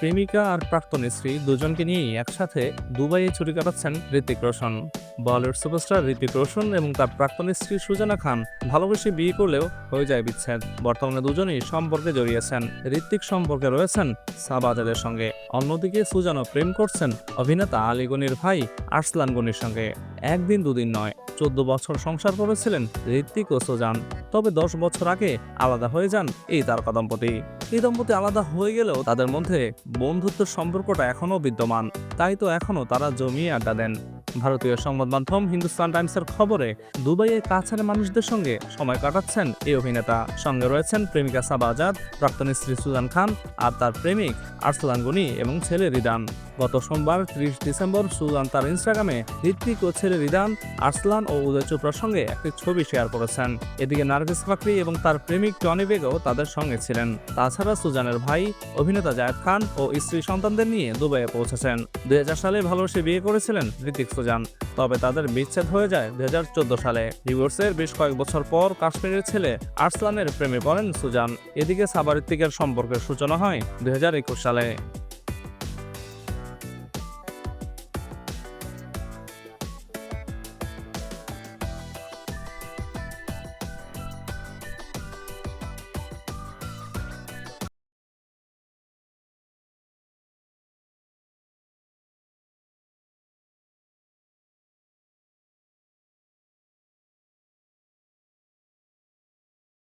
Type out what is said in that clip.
প্রেমিকা আর প্রাক্তন স্ত্রী দুজনকে নিয়েই একসাথে দুবাইয়ে ছুটি কাটাচ্ছেন ঋতিক রোশন। বলিউড সুপারস্টার ঋতিক রোশন এবং তার প্রাক্তন স্ত্রী সুজানা খান ভালোবেসে বিয়ে করলেও হয়ে যায় বিচ্ছেদ। বর্তমানে দুজনেই সম্পর্কে জড়িয়েছেন। ঋত্বিক সম্পর্কে রয়েছেন সাবাজাদের সঙ্গে। অন্যদিকে সুজানা প্রেম করছেন অভিনেতা আলী গনির ভাই আরসলান গনির সঙ্গে। একদিন দুদিন নয়, চোদ্দ বছর সংসার করেছিলেন ঋত্বিক ও সুজান। তবে দশ বছর আগে আলাদা হয়ে যান এই তারকা দম্পতি। এই দম্পতি আলাদা হয়ে গেলেও তাদের মধ্যে বন্ধুত্বের সম্পর্কটা এখনও বিদ্যমান। তাই তো এখনও তারা জমিয়ে আড্ডা দেন। ভারতীয় সংবাদ মাধ্যম হিন্দুস্তান টাইমসের খবরে দুবাইয়ের কাছের মানুষদের সঙ্গে সময় কাটাচ্ছেন এই অভিনেতা। সঙ্গে রয়েছেন প্রেমিকা সাবা আজাদ প্রাক্তন স্ত্রী সুজান খান আর তার প্রেমিক আরসলান গনি এবং ছেলে রিদান। গত সোমবার ত্রিশ ডিসেম্বর সুজান তার ইনস্টাগ্রামে ঋত্বিক ও ছেলে রিদান, আরসলান ও উদয় চোপড়ার সঙ্গে একটি ছবি শেয়ার করেছেন। এদিকে নার্গিস ফাকরি এবং তার প্রেমিক টনি বেগও তাদের সঙ্গে ছিলেন। তাছাড়া সুজানের ভাই, অভিনেতা জায়েদ খান ও স্ত্রী সন্তানদের নিয়ে দুবাইয়ে পৌঁছেছেন। দুই হাজার সালে ভালোবেসে বিয়ে করেছিলেন ঋতিক সুজান তবে তাদের বিচ্ছেদ হয়ে যায় দুই হাজার চোদ্দ সালে। ডিভোর্সের বেশ কয়েক বছর পর কাশ্মীরের ছেলে আর্সলানের প্রেমে পড়েন সুজান। এদিকে সাবারিত্বিকের সম্পর্কের সূচনা হয় দুই হাজার একুশ সালে।